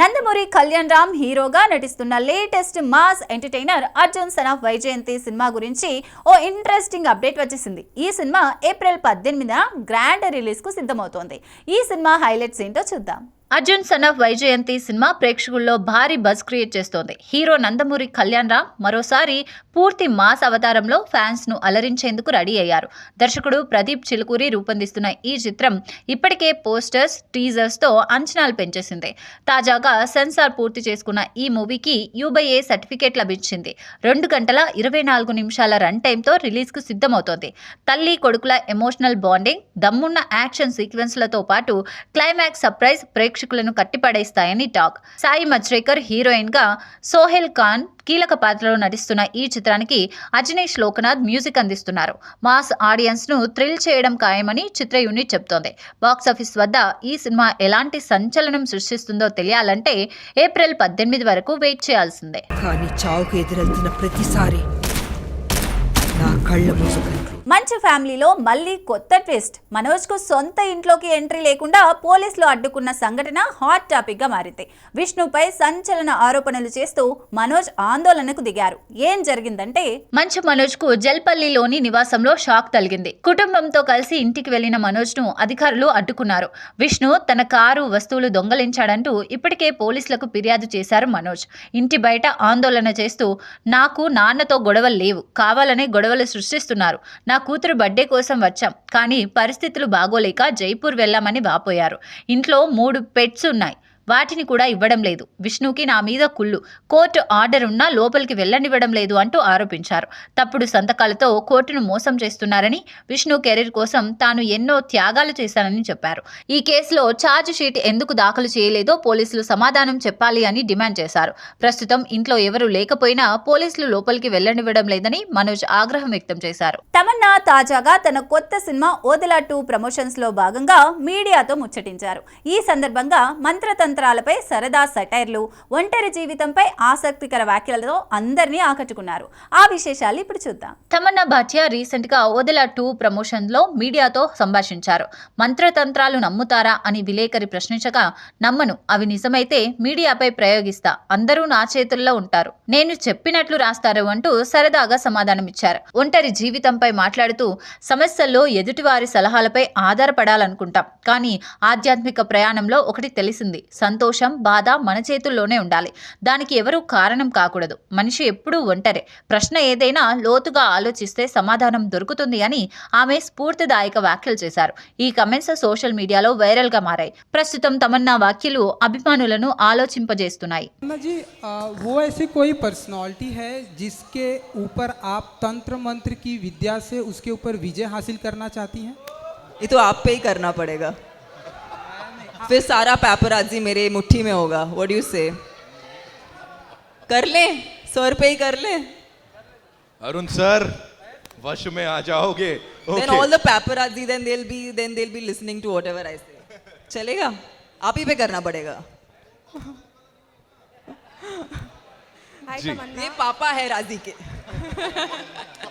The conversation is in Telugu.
నందమూరి కళ్యాణ్ రామ్ హీరోగా నటిస్తున్న latest mass entertainer Arjun son of Vaijayanti cinema గురించి ఓ ఇంట్రెస్టింగ్ అప్డేట్ వచ్చేసింది. ఈ సినిమా ఏప్రిల్ పద్దెనిమిదిన గ్రాండ్ రిలీజ్కు సిద్ధమవుతోంది. ఈ సినిమా హైలైట్స్ ఏంటో చూద్దాం. Arjun son of Vyjayanthi cinema ప్రేక్షకుల్లో భారీ బజ్ క్రియేట్ చేస్తోంది. హీరో నందమూరి కళ్యాణ్ రామ్ మరోసారి పూర్తి మాస్ అవతారంలో ఫ్యాన్స్ను అలరించేందుకు రెడీ అయ్యారు. దర్శకుడు ప్రదీప్ చిలుకూరి రూపొందిస్తున్న ఈ చిత్రం ఇప్పటికే పోస్టర్స్ టీజర్స్తో అంచనాలు పెంచేసింది. తాజాగా సెన్సార్ పూర్తి చేసుకున్న ఈ మూవీకి యూబైఏ సర్టిఫికేట్ లభించింది. రెండు గంటల ఇరవై నాలుగు నిమిషాల రన్ టైంతో రిలీజ్కు సిద్ధమవుతోంది. తల్లి కొడుకుల ఎమోషనల్ బాండింగ్ దమ్మున్న యాక్షన్ సీక్వెన్స్లతో పాటు క్లైమాక్స్ సర్ప్రైజ్ ప్రేక్షకులను కట్టిపడేస్తాయని టాక్. సాయి మజ్రేకర్ హీరోయిన్గా సోహెల్ ఖాన్ కీలక పాత్రలో నటిస్తున్న ఈ చిత్రానికి అజనీష్ లోకనాథ్ మ్యూజిక్ అందిస్తున్నారు. మాస్ ఆడియన్స్ను థ్రిల్ చేయడం ఖాయమని చిత్ర యూనిట్ చెబుతోంది. బాక్సాఫీస్ వద్ద ఈ సినిమా ఎలాంటి సంచలనం సృష్టిస్తుందో తెలియాలంటే ఏప్రిల్ పద్దెనిమిది వరకు వెయిట్ చేయాల్సిందే. కానీ చావుకు ఎదురెళ్తున్న ప్రతిసారి నా కళ్ళ మూసుకుంట్లు మంచి ఫ్యామిలీలో మళ్ళీ కొత్త ట్విస్ట్. మనోజ్కు సొంత ఇంట్లోకి ఎంట్రీ లేకుండా పోలీసులు అడ్డుకున్న సంఘటన హాట్ టాపిక్గా మారింది. విష్ణుపై సంచలన ఆరోపణలు చేస్తూ మనోజ్ ఆందోళనకు దిగారు. ఏం జరిగిందంటే మంచు మనోజ్కు జల్పల్లిలోని నివాసంలో షాక్ తలిగింది కుటుంబంతో కలిసి ఇంటికి వెళ్ళిన మనోజ్ను అధికారులు అడ్డుకున్నారు. విష్ణు తన కారు వస్తువులు దొంగలించాడంటూ ఇప్పటికే పోలీసులకు ఫిర్యాదు చేశారు మనోజ్. ఇంటి బయట ఆందోళన చేస్తూ నాకు నాన్నతో గొడవలు లేవు. కావాలనే గొడవలు సృష్టిస్తున్నారు. నా కూతురు బర్త్డే కోసం వచ్చాం కానీ పరిస్థితులు బాగోలేక జైపూర్ వెళ్ళామని వాపోయారు. ఇంట్లో మూడు పెట్స్ ఉన్నాయి. వాటిని కూడా ఇవ్వడం లేదు. విష్ణుకి నా మీద కుళ్ళు. కోర్టు ఆర్డర్ ఉన్నా లోపలికి వెళ్ళనివ్వడం లేదు అంటూ ఆరోపించారు. తప్పుడు సంతకాలతో కోర్టును మోసం చేస్తున్నారని విష్ణు కెరీర్ కోసం తాను ఎన్నో త్యాగాలు చేశానని చెప్పారు. ఈ కేసులో ఛార్జ్ షీట్ ఎందుకు దాఖలు చేయలేదో పోలీసులు సమాధానం చెప్పాలి అని డిమాండ్ చేశారు. ప్రస్తుతం ఇంట్లో ఎవరు లేకపోయినా పోలీసులు లోపలికి వెళ్ళనివ్వడం లేదని మనోజ్ ఆగ్రహం వ్యక్తం చేశారు. తమన్నా తాజాగా తన కొత్త సినిమా ఓదెలా టూ ప్రమోషన్స్లో భాగంగా మీడియాతో ముచ్చటించారు. ఈ సందర్భంగా కుతంత్రాలపై సరదా సటైర్లు ఒంటరి జీవితంపై ఆసక్తికర వ్యాఖ్యలతో అందరినీ ఆకట్టుకున్నారు. ఆ విశేషాలు ఇప్పుడు చూద్దాం. తమన్నా భాటియా రీసెంట్గా ఓదెలా టూ ప్రమోషన్లో మీడియాతో సంభాషించారు. మంత్రతంత్రాలు నమ్ముతారా అని విలేకరి ప్రశ్నించగా నమ్మను అవి నిజమైతే మీడియాపై ప్రయోగిస్తా అందరూ నా చేతుల్లో ఉంటారు. నేను చెప్పినట్లు రాస్తారు అంటూ సరదాగా సమాధానమిచ్చారు. ఒంటరి జీవితంపై మాట్లాడుతూ సమస్యల్లో ఎదుటివారి సలహాలపై ఆధారపడాలనుకుంటాం. కానీ ఆధ్యాత్మిక ప్రయాణంలో ఒకటి తెలిసింది సంతోషం బాధ మన చేతుల్లోనే ఉండాలి దానికి ఎవరూ కారణం కాకూడదు మనిషి ఎప్పుడూ ఒంటరే ప్రశ్న ఏదైనా లోతుగా ఆలోచిస్తే సమాధానం దొరుకుతుంది అని ఆమె స్ఫూర్తిదాయక వ్యాఖ్యలు చేశారు ఈ కమెంట్స్ సోషల్ మీడియాలో వైరల్ గా మారాయి ప్రస్తుతం తమన్నా వ్యాఖ్యలు అభిమానులను ఆలోచింపజేస్తున్నాయి अन्ना जी आ, वो ऐसी कोई पर्सनालिटी है जिसके ऊपर आप तंत्र मंत्र की विद्या से उसके ऊपर विजय हासिल करना चाहती हैं ये तो आप पे ही करना पड़ेगा फिर सारा पैपराजी मेरे मुट्ठी में होगा। व्हाट यू से कर ले सर पे ही कर ले। अरुण सर वश में आ जाओगे। Then all the paparazzi then they be then they be listening to whatever I say चलेगा? आप ही पे करना पड़ेगा। जी। ये पापा है राज़ी के।